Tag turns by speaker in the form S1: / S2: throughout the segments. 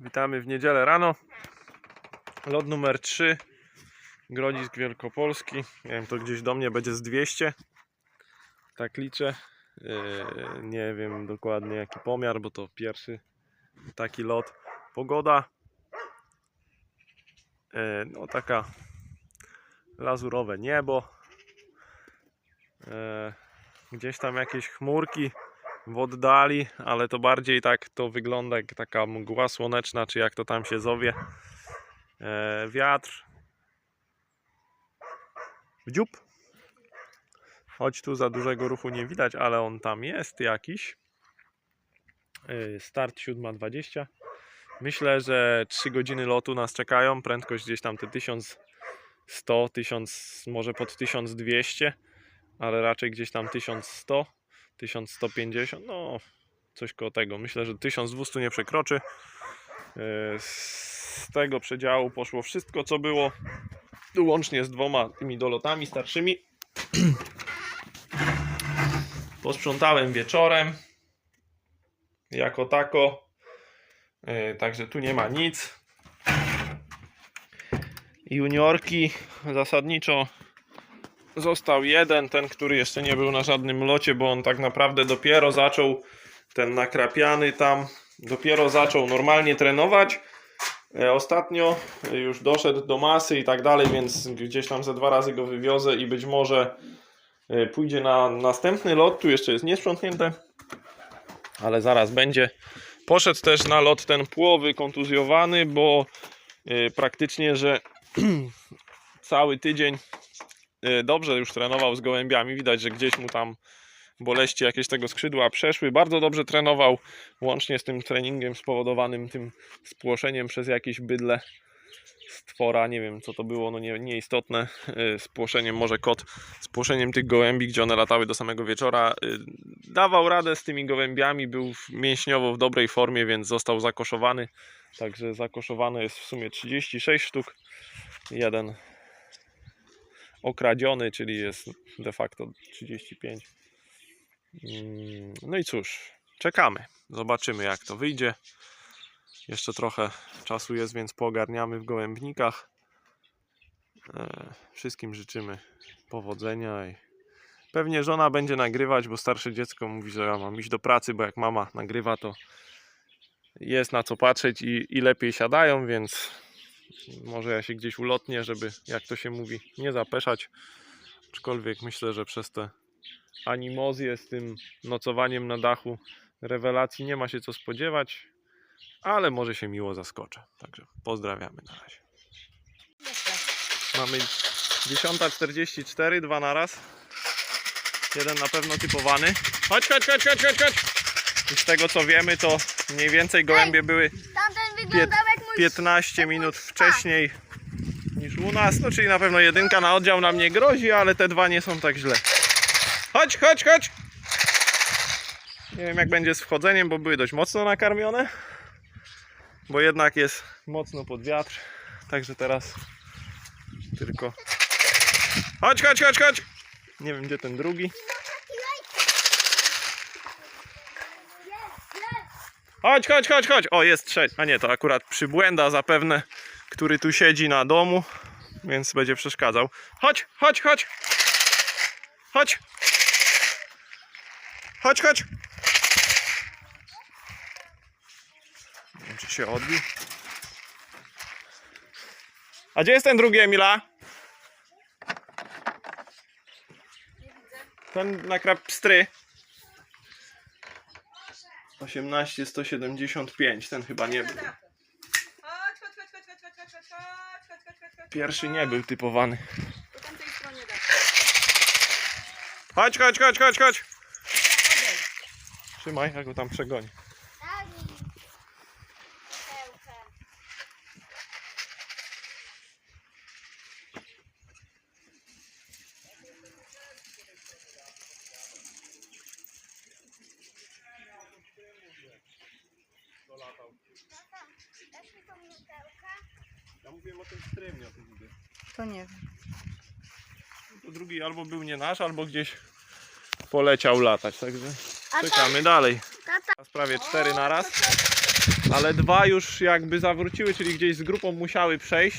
S1: Witamy w niedzielę rano. Lot numer 3. Grodzisk Wielkopolski. Nie wiem, to gdzieś do mnie będzie z 200. Tak liczę. Yy, nie wiem dokładnie jaki pomiar, bo to pierwszy taki lot. Pogoda. Yy, no taka lazurowe niebo. Yy, gdzieś tam jakieś chmurki w oddali, ale to bardziej tak to wygląda jak taka mgła słoneczna, czy jak to tam się zowie. E, wiatr. Dziób. Choć tu za dużego ruchu nie widać, ale on tam jest jakiś. E, start 7.20. Myślę, że 3 godziny lotu nas czekają. Prędkość gdzieś tam te 1100, 1000, może pod 1200, ale raczej gdzieś tam 1100. 1150, no coś koło tego. Myślę, że 1200 nie przekroczy. Yy, Z tego przedziału poszło wszystko, co było, łącznie z dwoma tymi dolotami starszymi. Posprzątałem wieczorem, jako tako. Yy, Także tu nie ma nic. Juniorki zasadniczo Został jeden, ten, który jeszcze nie był na żadnym locie, bo on tak naprawdę dopiero zaczął, ten nakrapiany tam, dopiero zaczął normalnie trenować. E, Ostatnio już doszedł do masy i tak dalej, więc gdzieś tam ze dwa razy go wywiozę i być może e, pójdzie na następny lot. Tu jeszcze jest niesprzątnięte, ale zaraz będzie. Poszedł też na lot ten płowy kontuzjowany, bo e, praktycznie, że cały tydzień dobrze już trenował z gołębiami. Widać, że gdzieś mu tam boleści jakieś tego skrzydła przeszły. Bardzo dobrze trenował, łącznie z tym treningiem spowodowanym tym spłoszeniem przez jakieś bydle stwora. Nie wiem, co to było, no nie, nieistotne. y, Spłoszeniem, może kot, spłoszeniem tych gołębi, gdzie one latały do samego wieczora. y, Dawał radę z tymi gołębiami, był mięśniowo w dobrej formie, więc został zakoszowany. Także zakoszowane jest w sumie 36 sztuk. Jeden okradziony, czyli jest de facto 35. Mm, No i cóż, czekamy. Zobaczymy jak to wyjdzie. Jeszcze trochę czasu jest, więc poogarniamy w gołębnikach. E, Wszystkim życzymy powodzenia i pewnie żona będzie nagrywać, bo starsze dziecko mówi, że ja mam iść do pracy, bo jak mama nagrywa, to jest na co patrzeć i, i lepiej siadają, więc może ja się gdzieś ulotnię, żeby, jak to się mówi, nie zapeszać. Aczkolwiek myślę, że przez te animozje z tym nocowaniem na dachu rewelacji nie ma się co spodziewać, ale może się miło zaskoczę. Także pozdrawiamy na razie. Mamy 10.44, dwa na raz. Jeden na pewno typowany. Chodź, chodź, chodź, chodź, chodź, chodź. I z tego co wiemy, to mniej więcej gołębie były
S2: Tamten wyglądał jak
S1: 15 minut wcześniej niż u nas. No czyli na pewno jedynka na oddział nam nie grozi, ale te dwa nie są tak źle. Chodź, chodź, chodź! Nie wiem jak będzie z wchodzeniem, bo były dość mocno nakarmione. Bo jednak jest mocno pod wiatr. Także teraz tylko. Chodź, chodź, chodź, chodź! Nie wiem gdzie ten drugi. Chodź, chodź, chodź, chodź. O, jest trzeci. A nie, to akurat przybłęda zapewne, który tu siedzi na domu, więc będzie przeszkadzał. Chodź, chodź, chodź. Chodź. Chodź, chodź. Nie wiem, czy się odbił. A gdzie jest ten drugi Emila? Ten na krab pstry. 18, 175. Ten chyba nie był. Pierwszy nie był typowany. Chodź, chodź, chodź, chodź, chodź. Trzymaj, ja go tam przegoni. Mówiłem o tym strymnie, o tym mówię.
S3: To nie wiem.
S1: To drugi albo był nie nasz, albo gdzieś poleciał latać, także
S2: A
S1: czekamy dalej.
S2: tata,
S1: Teraz prawie cztery na raz. ale dwa już jakby zawróciły, czyli gdzieś z grupą musiały przejść.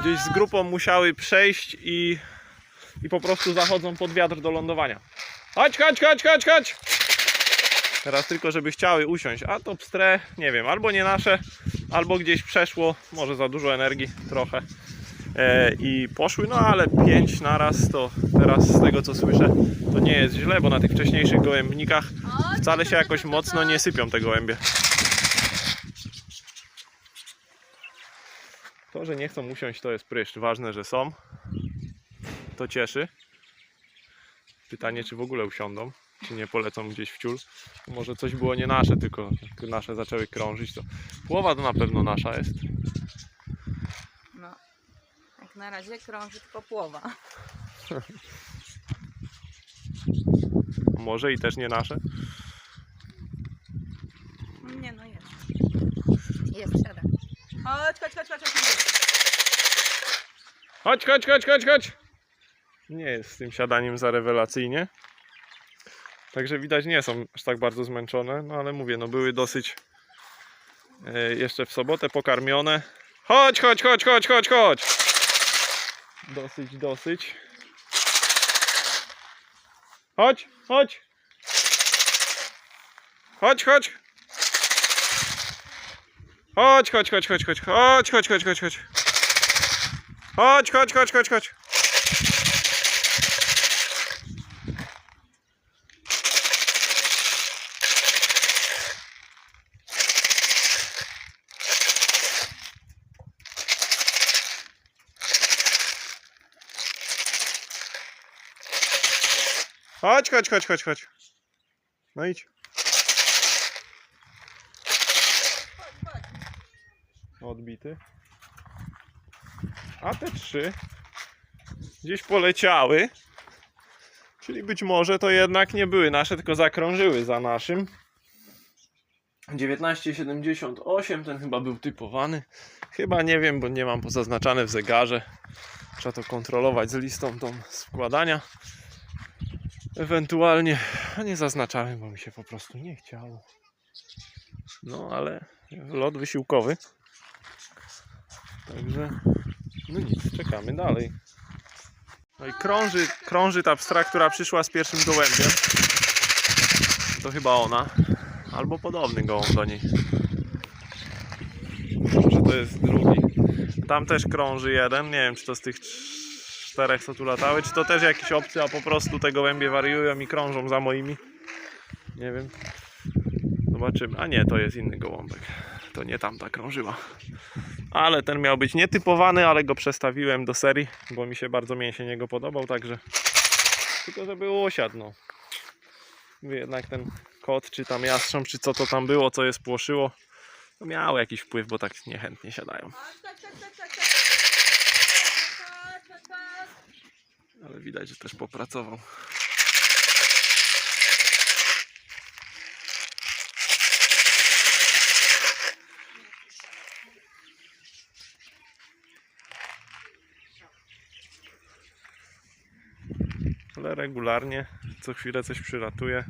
S1: Gdzieś z grupą musiały przejść i, i po prostu zachodzą pod wiatr do lądowania. Chodź, chodź, chodź, chodź, chodź! Teraz tylko, żeby chciały usiąść, a to pstre, nie wiem, albo nie nasze, albo gdzieś przeszło, może za dużo energii trochę e, i poszły, no ale pięć naraz to teraz z tego co słyszę to nie jest źle, bo na tych wcześniejszych gołębnikach wcale się jakoś mocno nie sypią te gołębie. To, że nie chcą usiąść to jest pryszcz, ważne, że są. To cieszy. Pytanie, czy w ogóle usiądą, czy nie polecą gdzieś w ciul. Może coś było nie nasze, tylko nasze zaczęły krążyć, to połowa to na pewno nasza jest.
S3: No. Jak na razie krąży tylko połowa.
S1: Może i też nie nasze.
S3: Nie no jest. Jest, siada. Chodź, chodź, chodź, chodź, chodź.
S1: Chodź, chodź, chodź, chodź, chodź. Nie jest z tym siadaniem za rewelacyjnie. Także widać nie są aż tak bardzo zmęczone, no ale mówię, no były dosyć e, jeszcze w sobotę pokarmione. Chodź, chodź, chodź, chodź, chodź, chodź. Dosyć, dosyć. Chodź, chodź. Chodź, chodź. Chodź, chodź, chodź, chodź, chodź, chodź, chodź, chodź, chodź, chodź. Chodź, chodź, chodź, chodź, chodź. Chodź, chodź, chodź, chodź, chodź. No idź. Odbity. A te trzy gdzieś poleciały. Czyli być może to jednak nie były nasze, tylko zakrążyły za naszym. 1978, ten chyba był typowany. Chyba nie wiem, bo nie mam pozaznaczane w zegarze. Trzeba to kontrolować z listą tą z wkładania. Ewentualnie nie zaznaczałem, bo mi się po prostu nie chciało. No ale lot wysiłkowy. Także no nic, czekamy dalej. No i krąży, krąży ta pstra, która przyszła z pierwszym gołębiem. To chyba ona. Albo podobny gołąb do niej. Może to jest drugi. Tam też krąży jeden. Nie wiem, czy to z tych czterech, co tu latały, czy to też jakiś obcy, a po prostu te gołębie wariują i krążą za moimi. Nie wiem. Zobaczymy. A nie, to jest inny gołąbek. To nie tamta krążyła. Ale ten miał być nietypowany, ale go przestawiłem do serii, bo mi się bardzo mięsień niego podobał, także tylko żeby usiadł, no. Jednak ten kot, czy tam jastrząb, czy co to tam było, co je spłoszyło, to miało jakiś wpływ, bo tak niechętnie siadają.
S3: Chodź, chodź, chodź, chodź, chodź, chodź. Chodź, chodź, chodź.
S1: Ale widać, że też popracował. Ale regularnie, co chwilę coś przylatuje.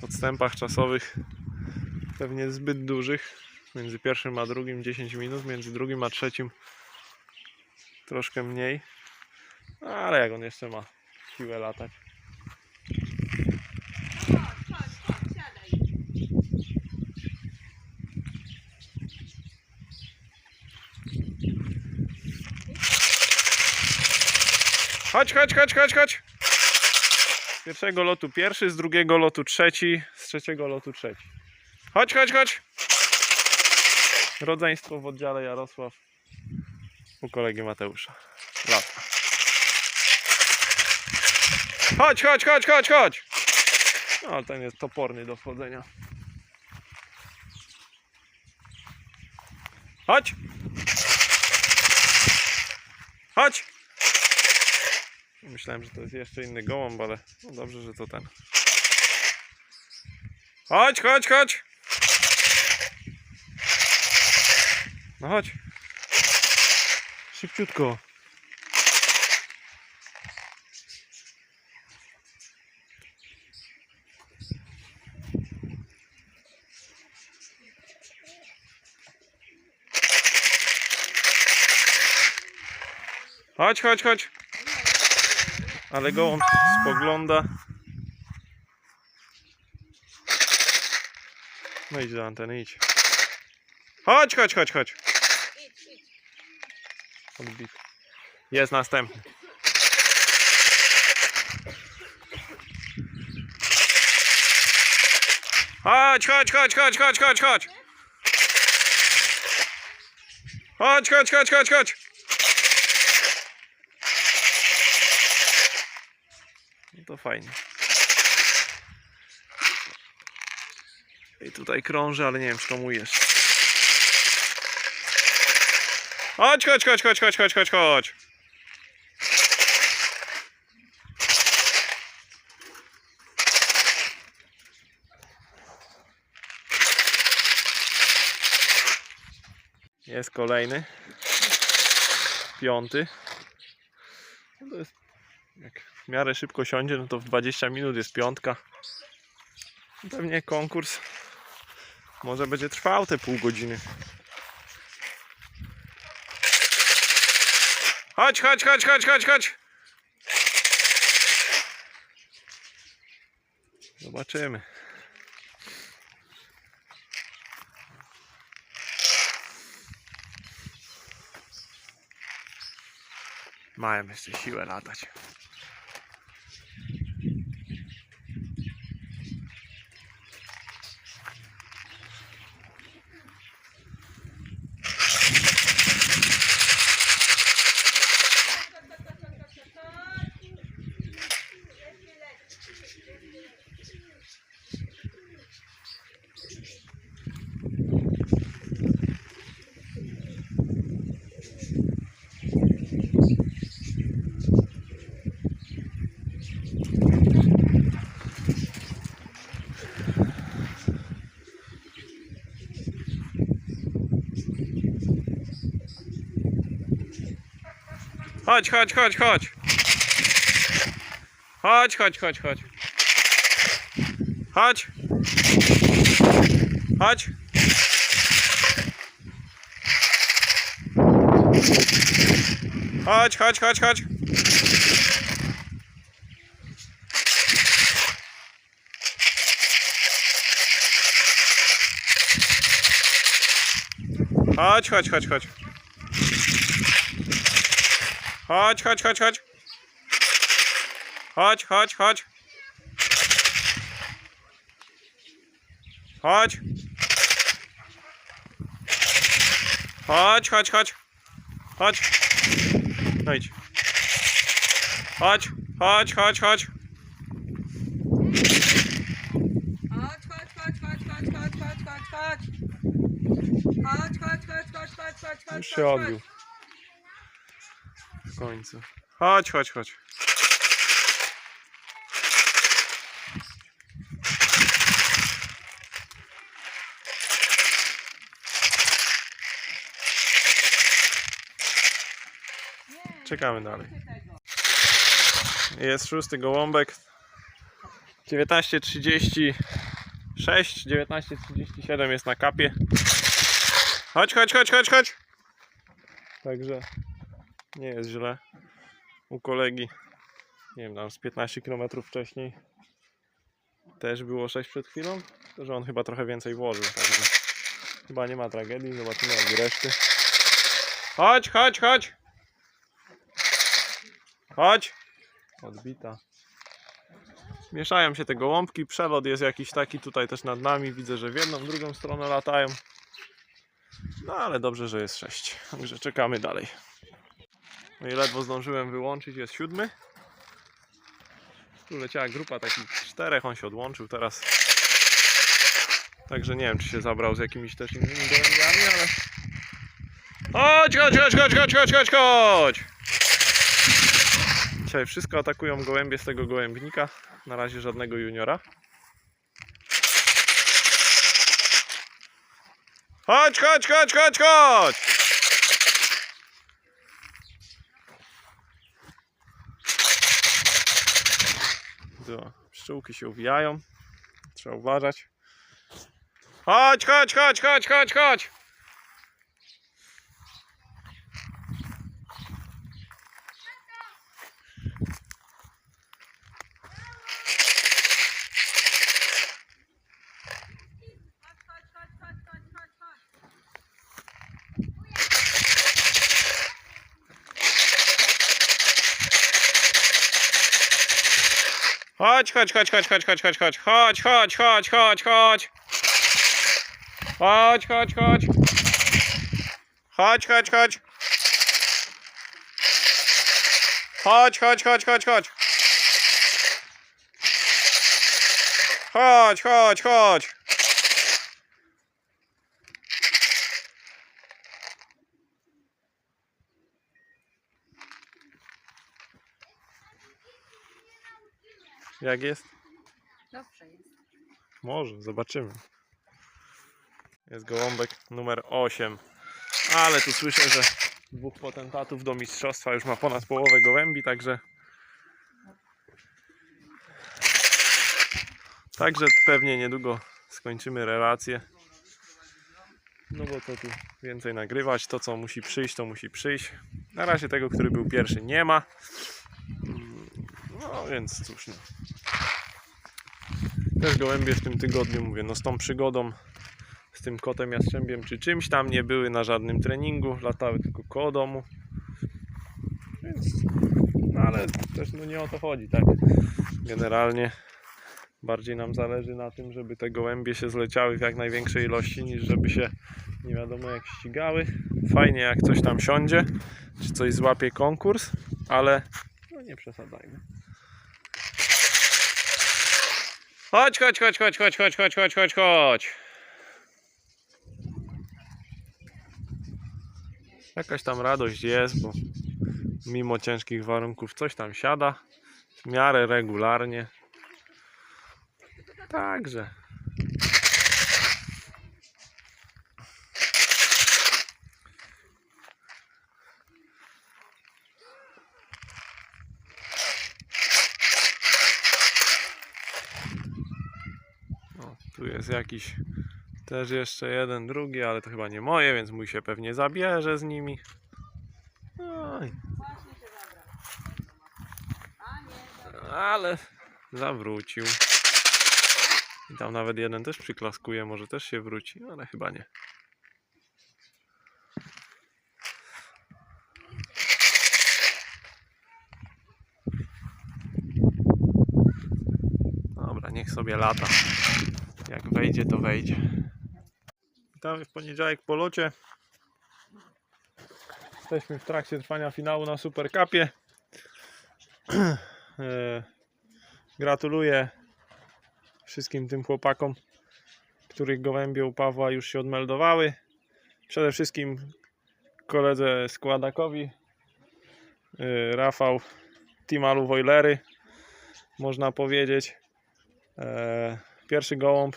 S1: W odstępach czasowych pewnie zbyt dużych. Między pierwszym a drugim 10 minut, między drugim a trzecim troszkę mniej. Ale jak on jeszcze ma siłę latać.
S3: Chodź, chodź, chodź,
S1: chodź, chodź! Z pierwszego lotu pierwszy, z drugiego lotu trzeci, z trzeciego lotu trzeci. Chodź, chodź, chodź! Rodzeństwo w oddziale Jarosław u kolegi Mateusza. Chodź, chodź, chodź, chodź, chodź! No, ten jest toporny do wchodzenia. Chodź! Chodź! Myślałem, że to jest jeszcze inny gołąb, ale no dobrze, że to ten. Chodź, chodź, chodź! No chodź. Szybciutko. Chodź, chodź, chodź. Ale gołąb spogląda. No idź do anteny, idź. Chodź, chodź, chodź, chodź. Odbit. Jest następny. Chodź, chodź, chodź, chodź, chodź, chodź, chodź. Chodź, chodź, chodź, chodź, chodź. No to fajnie. I tutaj krąży, ale nie wiem, czy to mój jest. Chodź, chodź, chodź, chodź, chodź, chodź, chodź, chodź. Jest kolejny. Piąty. No to jest, jak w miarę szybko siądzie, no to w 20 minut jest piątka. Pewnie konkurs może będzie trwał te pół godziny. Chodź, chodź, chodź, chodź, chodź, chodź. Zobaczymy. Mają jeszcze siłę latać. Chodź, chodź, chodź, chodź. Chodź, chodź, chodź, chodź. Chodź. Chodź. Chodź, chodź, chodź, chodź. Chodź, chodź, chodź, chodź. Chodź, chodź, chodź, chodź. Chodź, chodź, chodź. Chodź. Chodź, chodź, chodź. Chodź. No idź. Chodź, chodź, chodź, chodź.
S3: Chodź, chodź, chodź, chodź, chodź, chodź, chodź, chodź, chodź. Chodź, chodź, chodź, chodź, chodź, chodź, chodź,
S1: Już
S3: chodź,
S1: się
S3: chodź.
S1: odbił. Końcu. Chodź, chodź, chodź. Czekamy dalej. Jest szósty gołąbek. 19.36, 19.37 jest na kapie. Chodź, chodź, chodź, chodź, chodź. Także nie jest źle. U kolegi, nie wiem, tam z 15 km wcześniej też było 6 przed chwilą, tylko że on chyba trochę więcej włożył, także chyba nie ma tragedii, zobaczymy jak reszty. Chodź, chodź, chodź! Chodź! Odbita. Mieszają się te gołąbki, przelot jest jakiś taki tutaj też nad nami, widzę, że w jedną, w drugą stronę latają. No ale dobrze, że jest 6. Także czekamy dalej. No i ledwo zdążyłem wyłączyć, jest siódmy. Tu leciała grupa takich czterech, on się odłączył teraz. Także nie wiem, czy się zabrał z jakimiś też innymi gołębiami, ale... Chodź, chodź, chodź, chodź, chodź, chodź, chodź, chodź! Dzisiaj wszystko atakują gołębie z tego gołębnika. Na razie żadnego juniora. Chodź, chodź, chodź, chodź, chodź! Tu, pszczółki się uwijają. Trzeba uważać. Chodź, chodź, chodź, chodź, chodź, chodź! Chodź, chodź, chodź, chodź, chodź, chodź, chodź, chodź, chodź, chodź, chodź, chodź, chodź. Chodź, chodź, chodź. Chodź, chodź, chodź. Chodź, chodź, chodź, chodź, chodź. Chodź, chodź, Jak jest?
S3: Dobrze jest.
S1: Może, zobaczymy. Jest gołąbek numer 8. Ale tu słyszę, że dwóch potentatów do mistrzostwa już ma ponad połowę gołębi, także. Także pewnie niedługo skończymy relację. No bo to tu więcej nagrywać. To co musi przyjść, to musi przyjść. Na razie tego, który był pierwszy, nie ma. No więc cóż. No. Też gołębie w tym tygodniu, mówię, no z tą przygodą, z tym kotem jastrzębiem czy czymś tam nie były na żadnym treningu, latały tylko koło domu. Więc, no ale też no nie o to chodzi, tak? Generalnie bardziej nam zależy na tym, żeby te gołębie się zleciały w jak największej ilości, niż żeby się nie wiadomo jak ścigały. Fajnie jak coś tam siądzie, czy coś złapie konkurs, ale no nie przesadzajmy. Chodź, chodź, chodź, chodź, chodź, chodź, chodź, chodź, chodź, chodź. Jakaś tam radość jest, bo mimo ciężkich warunków coś tam siada. W miarę regularnie. Także. O, tu jest jakiś też jeszcze jeden, drugi, ale to chyba nie moje, więc mój się pewnie zabierze z nimi. Oj, ale zawrócił. I tam nawet jeden też przyklaskuje, może też się wróci, ale chyba nie. Dobra, niech sobie lata. Jak wejdzie, to wejdzie. Witamy w poniedziałek po locie. Jesteśmy w trakcie trwania finału na Super Cupie. E, Gratuluję wszystkim tym chłopakom, których gołębie u Pawła już się odmeldowały. Przede wszystkim koledze składakowi y, Rafał Timalu Wojlery można powiedzieć. Pierwszy gołąb,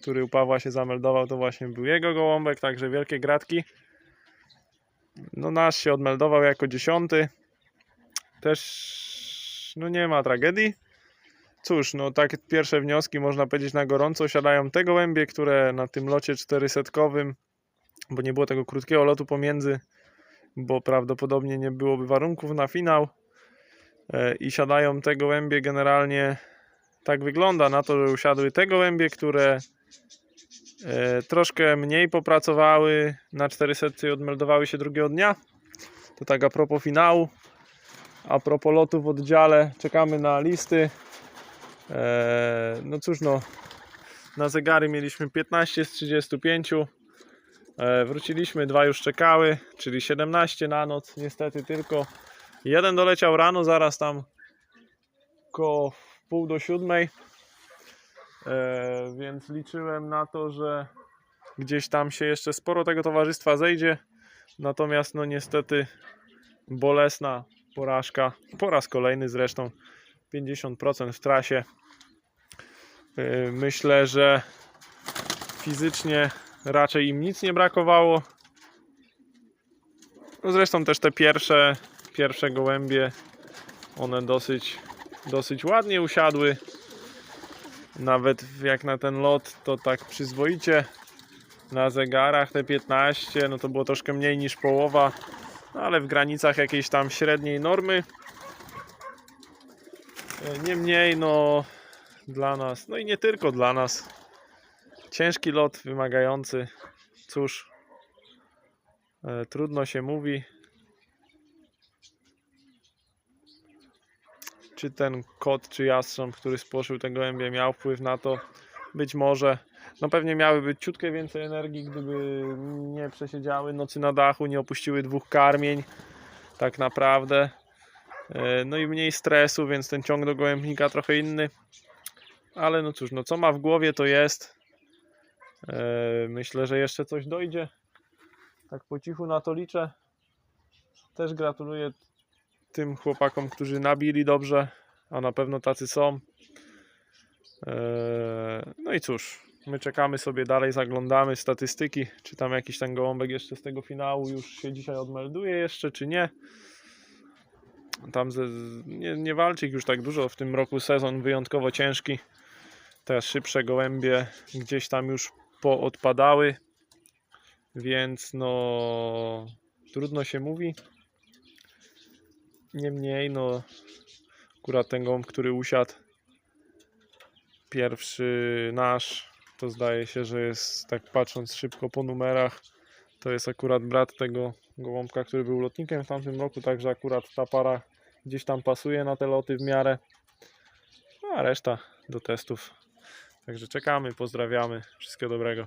S1: który u Pawła się zameldował, to właśnie był jego gołąbek, także wielkie gratki. No nasz się odmeldował jako dziesiąty. Też no nie ma tragedii. Cóż, no takie pierwsze wnioski można powiedzieć na gorąco siadają te gołębie, które na tym locie 400-kowym, bo nie było tego krótkiego lotu pomiędzy, bo prawdopodobnie nie byłoby warunków na finał e, i siadają te gołębie generalnie tak wygląda na to, że usiadły te gołębie, które e, troszkę mniej popracowały na 400 i odmeldowały się drugiego dnia. To tak a propos finału. A propos lotu w oddziale, czekamy na listy. Eee, no cóż, no, na zegary mieliśmy 15 z 35. Eee, wróciliśmy, dwa już czekały, czyli 17 na noc. Niestety tylko jeden doleciał rano, zaraz tam koło pół do siódmej. Eee, więc liczyłem na to, że gdzieś tam się jeszcze sporo tego towarzystwa zejdzie. Natomiast, no niestety, bolesna porażka. Po raz kolejny zresztą 50% w trasie. Yy, Myślę, że fizycznie raczej im nic nie brakowało. No zresztą też te pierwsze, pierwsze gołębie, one dosyć, dosyć ładnie usiadły. Nawet jak na ten lot, to tak przyzwoicie. Na zegarach te 15, no to było troszkę mniej niż połowa, no ale w granicach jakiejś tam średniej normy. E, Niemniej, no dla nas, no i nie tylko dla nas, ciężki lot, wymagający. Cóż, e, trudno się mówi. Czy ten kot, czy jastrząb, który spłoszył te gołębie, miał wpływ na to. Być może. No pewnie miały być ciutkę więcej energii, gdyby nie przesiedziały nocy na dachu, nie opuściły dwóch karmień. Tak naprawdę. E, No i mniej stresu, więc ten ciąg do gołębnika trochę inny. Ale no cóż, no co ma w głowie to jest. E, Myślę, że jeszcze coś dojdzie. Tak po cichu na to liczę. Też gratuluję tym chłopakom, którzy nabili dobrze, a na pewno tacy są. Eee, No i cóż, my czekamy sobie dalej, zaglądamy statystyki, czy tam jakiś ten gołąbek jeszcze z tego finału już się dzisiaj odmelduje jeszcze, czy nie. Tam ze, nie, nie walczy już tak dużo, w tym roku sezon wyjątkowo ciężki. Te szybsze gołębie gdzieś tam już poodpadały, więc no trudno się mówi. Niemniej, no, akurat ten gołąb, który usiadł, pierwszy nasz, to zdaje się, że jest, tak patrząc szybko po numerach, to jest akurat brat tego gołąbka, który był lotnikiem w tamtym roku, także akurat ta para gdzieś tam pasuje na te loty w miarę, No, a reszta do testów. Także czekamy, pozdrawiamy, wszystkiego dobrego.